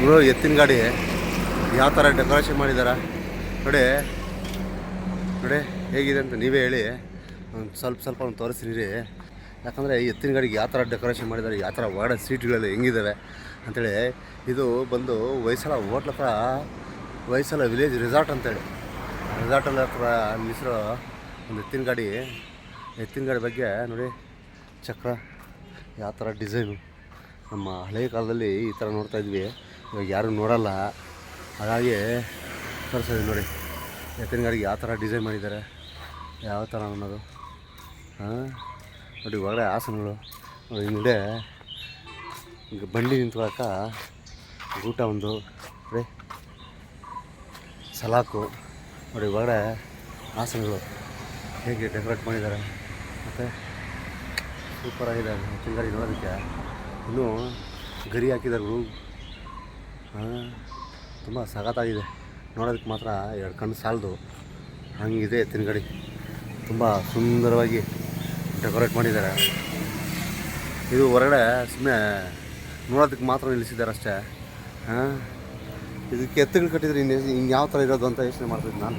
ಇವರು ಎತ್ತಿನ ಗಾಡಿ. ಯಾವ ಥರ ಡೆಕೋರೇಷನ್ ಮಾಡಿದಾರ? ನೋಡಿ. ನೋಡಿ, ಹೇಗಿದೆ ಅಂತ ನೀವೇ ಹೇಳಿ. ಒಂದು ಸ್ವಲ್ಪ ಸ್ವಲ್ಪ ಒಂದು ತೋರಿಸ್ತೀನಿ ರೀ. ಯಾಕಂದರೆ ಎತ್ತಿನ ಗಾಡಿಗೆ ಯಾವ ಥರ ಡೆಕೋರೇಷನ್ ಮಾಡಿದ್ದಾರೆ ಯಾವ ಥರ ಒಳಗಡೆ ಸೀಟ್ಗಳೆಲ್ಲ ಹೆಂಗಿದ್ದಾವೆ ಅಂಥೇಳಿ ಇದು ಬಂದು ಹೊಯ್ಸಳ ಹೋಟ್ಲ ಹತ್ರ, ಹೊಯ್ಸಳ ವಿಲೇಜ್ ರೆಸಾರ್ಟ್ ಅಂತೇಳಿ. ರೆಸಾರ್ಟಲ್ಲಿ ಹತ್ರ ನಿಲ್ಲಿಸಿರೋ ಒಂದು ಎತ್ತಿನ ಗಾಡಿ. ಎತ್ತಿನ ಗಾಡಿ ಬಗ್ಗೆ ನೋಡಿ, ಚಕ್ರ, ಯಾವ ಥರ ಡಿಸೈನು. ನಮ್ಮ ಹಳೆಯ ಕಾಲದಲ್ಲಿ ಈ ಥರ ನೋಡ್ತಾ ಇದ್ವಿ. ಇವಾಗ ಯಾರೂ ನೋಡಲ್ಲ. ಹಾಗಾಗಿ ತೋರಿಸಿದ್ವಿ ನೋಡಿ. ಎತ್ತಿನ ಗಾಡಿಗೆ ಯಾವ ಥರ ಡಿಸೈನ್ ಮಾಡಿದ್ದಾರೆ, ಯಾವ ಥರ ಅನ್ನೋದು. ಹಾಂ? ನೋಡಿ, ಒಳಗಡೆ ಆಸನಗಳು ಹಿಂದೆ ಬಂಡಿ ನಿಂತ್ಕೊಳಕ ಊಟ ಒಂದು ರೀ ಸಲಾಕು. ನೋಡಿ, ಒಳಗಡೆ ಆಸನಗಳು ಹೇಗೆ ಡೆಕೋರೇಟ್ ಮಾಡಿದ್ದಾರೆ. ಮತ್ತು ಸೂಪರಾಗಿದೆ ಎತ್ತಿನ ಗಾಡಿ ನೋಡೋದಕ್ಕೆ. ಇನ್ನೂ ಗರಿ ಹಾಕಿದಾರೆ ತುಂಬ ಸಖತ್ತಾಗಿದೆ ನೋಡೋದಕ್ಕೆ ಮಾತ್ರ ಎರಡು ಕಣ್ಣು ಸಾಲದು. ಹಂಗಿದೆ ತಿನ್ಗಡಿ ಗಾಡಿ. ತುಂಬ ಸುಂದರವಾಗಿ ಡೆಕೋರೇಟ್ ಮಾಡಿದ್ದಾರೆ. ಇದು ಹೊರಗಡೆ ಸುಮ್ಮನೆ ನೋಡೋದಕ್ಕೆ ಮಾತ್ರ ನಿಲ್ಲಿಸಿದ್ದಾರೆ ಅಷ್ಟೇ. ಹಾಂ, ಇದಕ್ಕೆ ಎತ್ತುಗಳು ಕಟ್ಟಿದರೆ ಇನ್ನು ಹಿಂಗೆ ಯಾವ ಥರ ಇರೋದು ಅಂತ ಯೋಚನೆ ಮಾಡ್ತಿದ್ದೆ ನಾನು.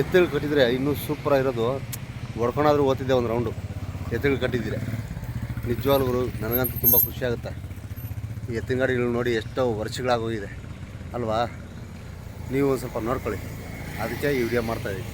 ಎತ್ತುಗಳು ಕಟ್ಟಿದರೆ ಇನ್ನೂ ಸೂಪರಾಗಿರೋದು ಹೊಡ್ಕೊಂಡಾದ್ರೂ ಓದ್ತಿದ್ದೆ ಒಂದು ರೌಂಡು ಎತ್ತುಗಳು ಕಟ್ಟಿದ್ದೀರಿ. ನಿಜವಾಗ್ಲೂ ನನಗಂತೂ ತುಂಬ ಖುಷಿ ಆಗುತ್ತೆ. ಈ ಎತ್ತಿನ ಗಾಡಿಗಳು ನೋಡಿ ಎಷ್ಟೋ ವರ್ಷಗಳಾಗೋಗಿದೆ. ಅಲ್ವಾ? ನೀವು ಒಂದು ಸ್ವಲ್ಪ ನೋಡ್ಕೊಳ್ಳಿ. ಅದಕ್ಕೆ ಈ ವಿಡಿಯೋ ಮಾಡ್ತಾಯಿದ್ದೀವಿ